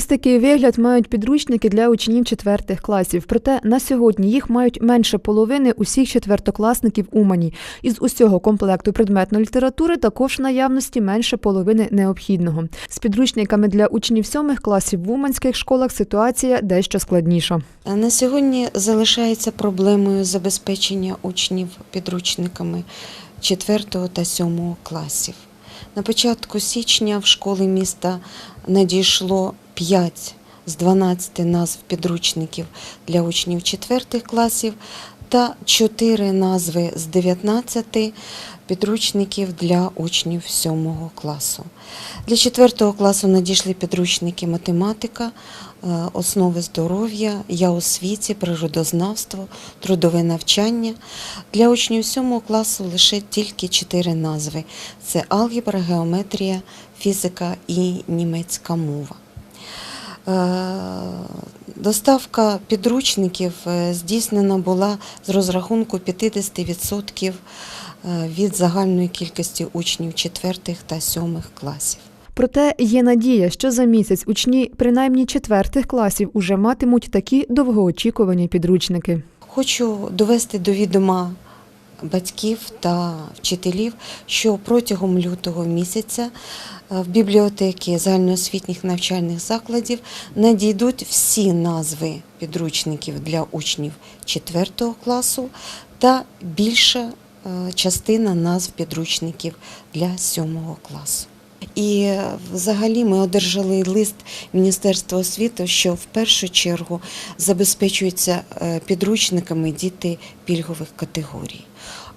Ось такий вигляд мають підручники для учнів четвертих класів. Проте на сьогодні їх мають менше половини усіх четвертокласників Умані. Із усього комплекту предметної літератури також в наявності менше половини необхідного. З підручниками для учнів сьомих класів в уманських школах ситуація дещо складніша. На сьогодні залишається проблемою забезпечення учнів підручниками 4 та 7 класів. На початку січня в школи міста надійшло 5 з 12 назв підручників для учнів 4 класів та 4 назви з 19 підручників для учнів 7 класу. Для 4 класу надійшли підручники математика, е, основи здоров'я, я у світі, природознавство, трудове навчання. Для учнів 7 класу лише тільки 4 назви: це алгебра, геометрія, фізика і німецька мова. Доставка підручників е, здійснена була з розрахунку 50% е, від загальної кількості учнів 4 та 7 класів. Проте є надія, що за місяць учні принаймні четвертих класів уже матимуть такі довгоочікувані підручники. Хочу довести до відома батьків та вчителів, що протягом лютого місяця е, в бібліотеки загальноосвітніх навчальних закладів надійдуть всі назви підручників для учнів 4 класу та більша е, частина назв підручників для 7 класу. І взагалі ми одержали лист Міністерства освіти, що в першу чергу забезпечуються е, підручниками діти пільгових категорій.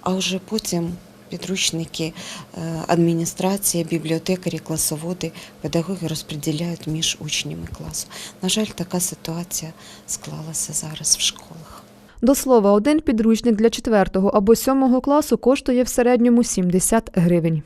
А вже потім підручники е, адміністрація, бібліотекарі, класоводи, педагоги розподіляють між учнями класу. На жаль, така ситуація склалася зараз в школах. До слова, один підручник для четвертого або сьомого класу коштує в середньому 70 гривень.